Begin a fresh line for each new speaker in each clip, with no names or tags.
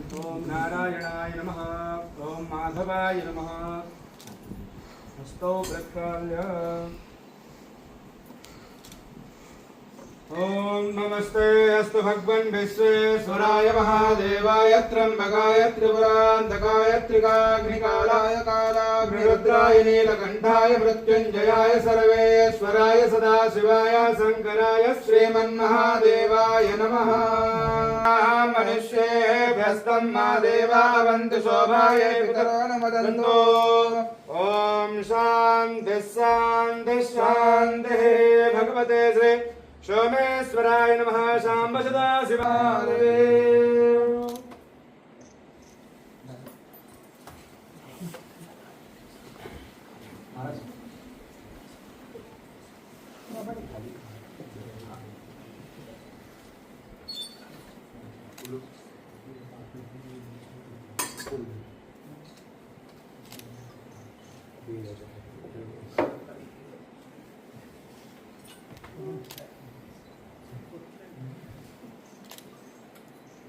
ఓం నారాయణాయ నమ. ఓం మాధవాయ నమ. హస్తౌ ప్రక్షాళ్య. ఓం నమస్తే అస్తు భగవన్ విశ్వేశ్వరాయ మహాదేవాయ త్రంబకాయ త్రిపురాంతకాయ త్రికాగ్నికాలాయ కాలాగ్నిరుద్రాయ నీలకంఠాయ మృత్యుంజయాయ సర్వేశ్వరాయ సదాశివాయ శంకరాయ శ్రీమన్మహాదేవాయ నమ. మనుష్యే मनुष्येभ्यस्तं मा देवा शोभाय पितरो न ॐ शान्तिः शान्तिः शान्तिः। भगवते श्री सोमेश्वराय नमः। Shamba Thank you.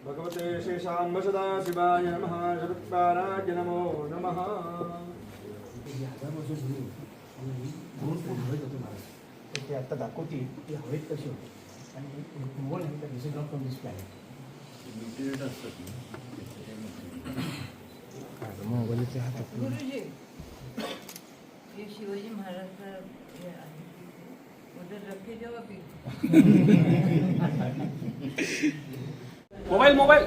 भगवते शेषाम्ब सदा शिवाय नमः जगत्पाराय नमो नमः।
ते आता दाखवते ती हवेत कशी होती. आणि मोबाईल आहे this is not from this planet.
Shivaji Maharaj
mobile mobile.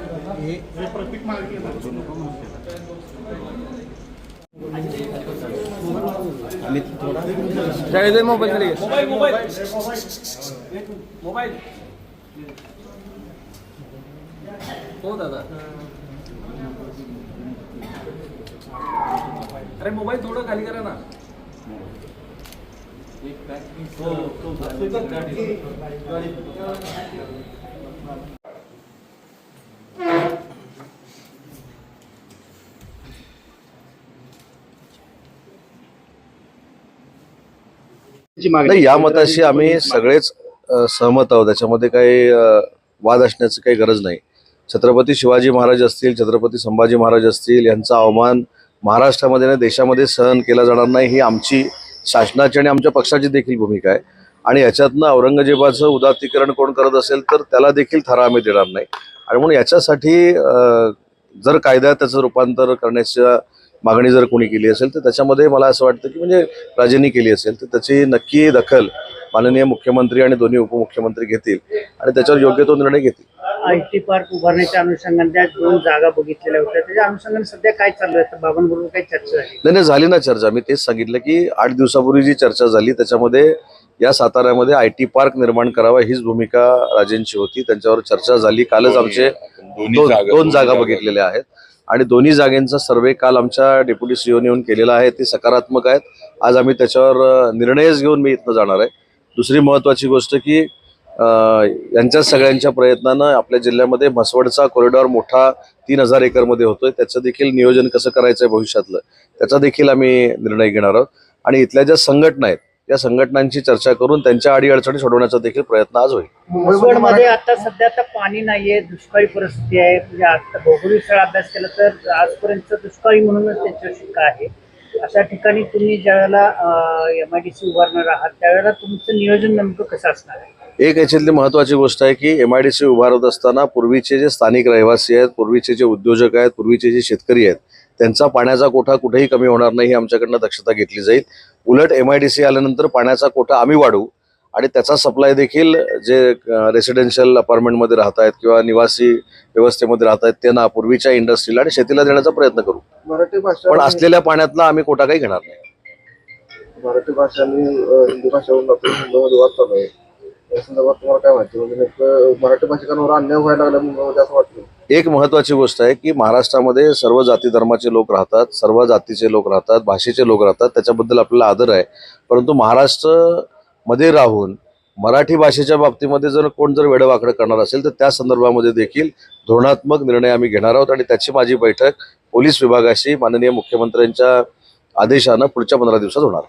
Mobile खाली मोबाईल मोबाईल. मोबाईल. हो दादा. अरे मोबाईल थोडं खाली करा ना.
नाही या मताशी आम्ही सगळेच अ, सहमत आहोत. त्याच्यामध्ये काही अ, वाद असण्याची काही गरज नाही. छत्रपती शिवाजी महाराज असतील छत्रपती संभाजी महाराज असतील यांचा अवमान महाराष्ट्रामध्ये आणि देशामध्ये सहन केला जाणार नाही ही आमची शासनाची आणि आमच्या पक्षाची देखील भूमिका आहे. आणि याच्यातनं औरंगजेबाचं उदात्तीकरण कोण करत असेल तर त्याला देखील थरा आम्ही देणार नाही. आणि म्हणून याच्यासाठी जर कायद्यात त्याचं रूपांतर करण्याच्या मागणी जर कोणी केली असेल तर त्याच्यामध्ये मला असं वाटतं की म्हणजे राजेंनी केली असेल तर त्याची नक्की दखल माननीय मुख्यमंत्री आणि दोन्ही उपमुख्यमंत्री घेतील आणि त्याच्यावर योग्य तो निर्णय घेतील.
आय टी पार्क उभारण्याच्या अनुषंगाने त्या दोन जागा बघितलेल्या होत्या. त्याच्या अनुषंगाने सध्या काय चालू आहे बाबांबरोबर काही चर्चा झाली.
नाही नाही झाली ना चर्चा. मी तेच सांगितलं की आठ दिवसापूर्वी जी चर्चा झाली त्याच्यामध्ये या साताऱ्यामध्ये आय टी पार्क निर्माण करावा हीच भूमिका राजेंची होती. त्यांच्यावर चर्चा झाली. कालच आमचे दोन दोन जागा बघितलेल्या आहेत. आणि दोन्ही जागेंचा सर्वे काल आमच्या डेप्युटी सीओने येऊन केलेला आहे. ते सकारात्मक आहेत. आज आम्ही त्याच्यावर निर्णयच घेऊन मी इथनं जाणार आहे. दुसरी महत्वाची गोष्ट की यांच्या सगळ्यांच्या प्रयत्नानं आपल्या जिल्ह्यामध्ये म्हसवडचा कॉरिडॉर मोठा तीन हजार एकरमध्ये होतोय. त्याचं देखील नियोजन कसं करायचं आहे भविष्यातलं त्याचा देखील आम्ही निर्णय घेणार आहोत. आणि इथल्या ज्या संघटना आहेत या संघटनांची चर्चा करून त्यांच्या अडीअडचणी सोडवण्याचा देखील प्रयत्न आज होईल.
मध्ये आता सध्या आता पाणी नाहीये दुष्काळी परिस्थिती आहे. म्हणजे आता भौगोलिक स्थळ अभ्यास केला तर आजपर्यंत दुष्काळी म्हणूनच त्याच्यावर शिक्का आहे? अशा ठिकाणी तुम्ही ज्यावेळेला एम आय डी सी उभारणार आहात त्यावेळेला तुमचं नियोजन नेमकं कसं असणार आहे?
एक याच्यातली महत्वाची गोष्ट आहे की एम आय डी सी उभारत असताना पूर्वीचे जे स्थानिक रहिवासी आहेत पूर्वीचे जे उद्योजक आहेत पूर्वीचे जे शेतकरी आहेत त्यांचा पाण्याचा कोठा कुठेही कमी होणार नाही आमच्याकडनं दक्षता घेतली जाईल. उलट एम आय डी सी आल्यानंतर पाण्याचा कोठा आम्ही वाढवू आणि त्याचा सप्लाय देखील जे रेसिडेन्शियल अपार्टमेंटमध्ये राहत आहेत किंवा निवासी व्यवस्थेमध्ये राहत आहेत त्यांना पूर्वीच्या इंडस्ट्रीला आणि शेतीला देण्याचा प्रयत्न करू.
मराठी भाषा
पण असलेल्या पाण्यातला आम्ही कोठा काही घेणार नाही.
मराठी भाषा आणि हिंदी भाषेवरून वाद चालू आहे. या संदर्भात तुम्हाला काय माहिती म्हणजे नेमकं मराठी भाषिकांवर अन्याय व्हायला लागला मुंबईमध्ये असं वाटतं.
एक महत्वाची गोष्ट आहे की महाराष्ट्रामध्ये सर्व जाती धर्माचे लोक राहतात सर्व जातीचे लोक राहतात भाषेचे लोक राहतात त्याच्याबद्दल आपल्याला आदर आहे. परंतु महाराष्ट्र मध्ये राहून मराठी भाषेच्या बाबतीमध्ये जर कोण जर वेडवाकडं करणार असेल तर त्या संदर्भामध्ये देखील धोरणात्मक निर्णय आम्ही घेणार आहोत. आणि त्याची माझी बैठक पोलीस विभागाशी माननीय मुख्यमंत्र्यांच्या आदेशानं पुढच्या पंधरा दिवसात होणार.